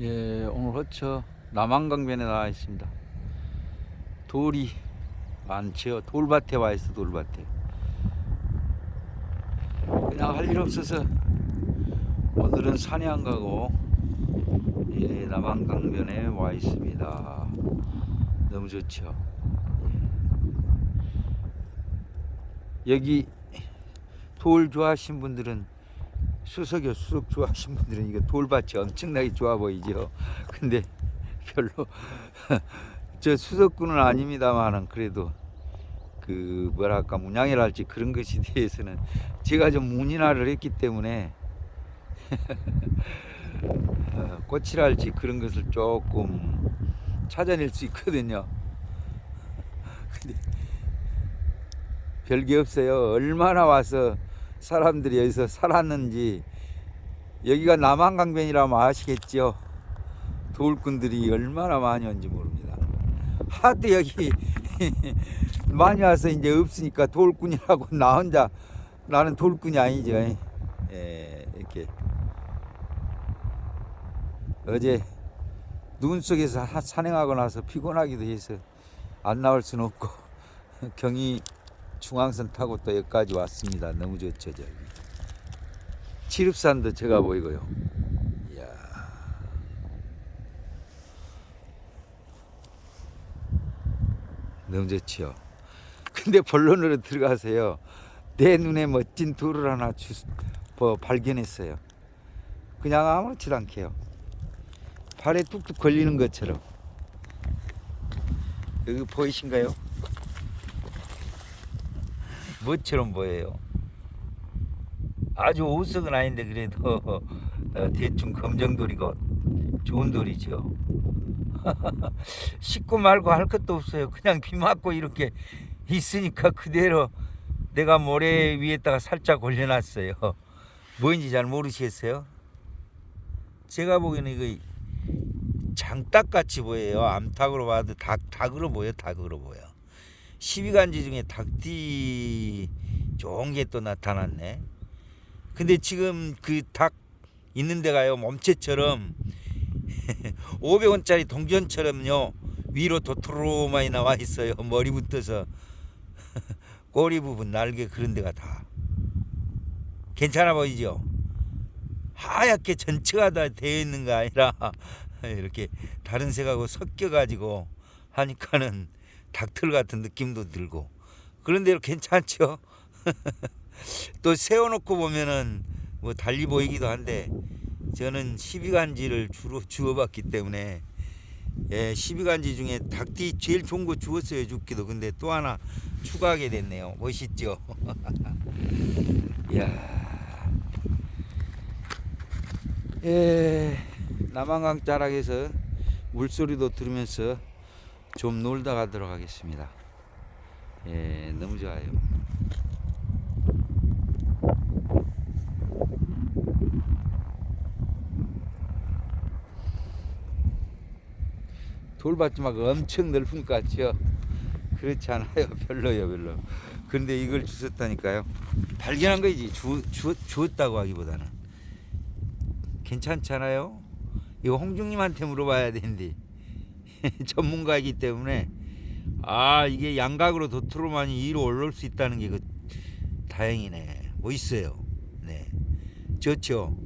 예, 오늘 허처 남한강변에 나와 있습니다. 돌이 많죠. 돌밭에 와 있어, 돌밭에. 그냥 할 일 없어서 오늘은 산에 안 가고 예, 남한강변에 와 있습니다. 너무 좋죠. 예. 여기 돌 좋아하신 분들은 수석이요 수석 좋아하신 분들은 이거 돌밭이 엄청나게 좋아 보이죠. 근데 별로 저 수석군은 아닙니다만은 그래도 그 뭐랄까 문양이랄지 그런 것에 대해서는 제가 좀 문인화를 했기 때문에 어, 꽃이랄지 그런 것을 조금 찾아낼 수 있거든요. 근데 별게 없어요. 얼마나 와서 사람들이 여기서 살았는지 여기가 남한강변이라면 아시겠죠? 돌꾼들이 얼마나 많이 온지 모릅니다. 하도 여기 많이 와서 이제 없으니까 돌꾼이라고 나 혼자 나는 돌꾼이 아니죠. 예, 이렇게. 어제 눈 속에서 하- 산행하고 나서 피곤하기도 해서 안 나올 수는 없고 경이 중앙선 타고 또 여기까지 왔습니다. 너무 좋죠 저기. 칠읍산도 제가 보이고요. 이야. 너무 좋지요. 근데 본론으로 들어가세요. 내 눈에 멋진 돌을 하나 주, 뭐 발견했어요. 그냥 아무렇지도 않게요. 발에 뚝뚝 걸리는 것처럼. 여기 보이신가요? 뭐처럼 보여요. 아주 오석은 아닌데 그래도 어, 대충 검정돌이고 좋은 돌이죠. 씻고 말고 할 것도 없어요. 그냥 비 맞고 이렇게 있으니까 그대로 내가 모래 위에다가 살짝 올려놨어요. 뭔지 잘 모르시겠어요? 제가 보기에는 이거 장닭 같이 보여요. 암탉으로 봐도 닭 닭으로 보여, 닭으로 보여. 12간지 중에 닭띠 좋은 게 또 나타났네. 근데 지금 그 닭 있는 데가요 몸체처럼. 500원짜리 동전처럼요 위로 도토로 많이 나와 있어요 머리부터서. 꼬리 부분 날개 그런 데가 다. 괜찮아 보이죠? 하얗게 전체가 다 되어 있는 거 아니라 이렇게 다른 색하고 섞여 가지고 하니까는 닭털 같은 느낌도 들고. 그런데 괜찮죠? 또 세워놓고 보면은 뭐 달리 보이기도 한데 저는 12간지를 주로 주워봤기 때문에 예, 12간지 중에 닭띠 제일 좋은 거 주웠어요 죽기도. 근데 또 하나 추가하게 됐네요. 멋있죠? 이야. 예, 남한강 자락에서 물소리도 들으면서 좀 놀다 가도록 하겠습니다 예, 너무 좋아요 돌밭이 막 엄청 넓은 것 같죠? 그렇지 않아요. 별로요, 별로. 근데 이걸 주셨다니까요. 발견한 거지. 주, 주, 주었다고 하기보다는. 괜찮잖아요? 이거 홍중님한테 물어봐야 되는데. 전문가이기 때문에. 아, 이게 양각으로 도트로만이 위로 올라올 수 있다는 게 그, 다행이네. 멋있어요. 네. 좋죠?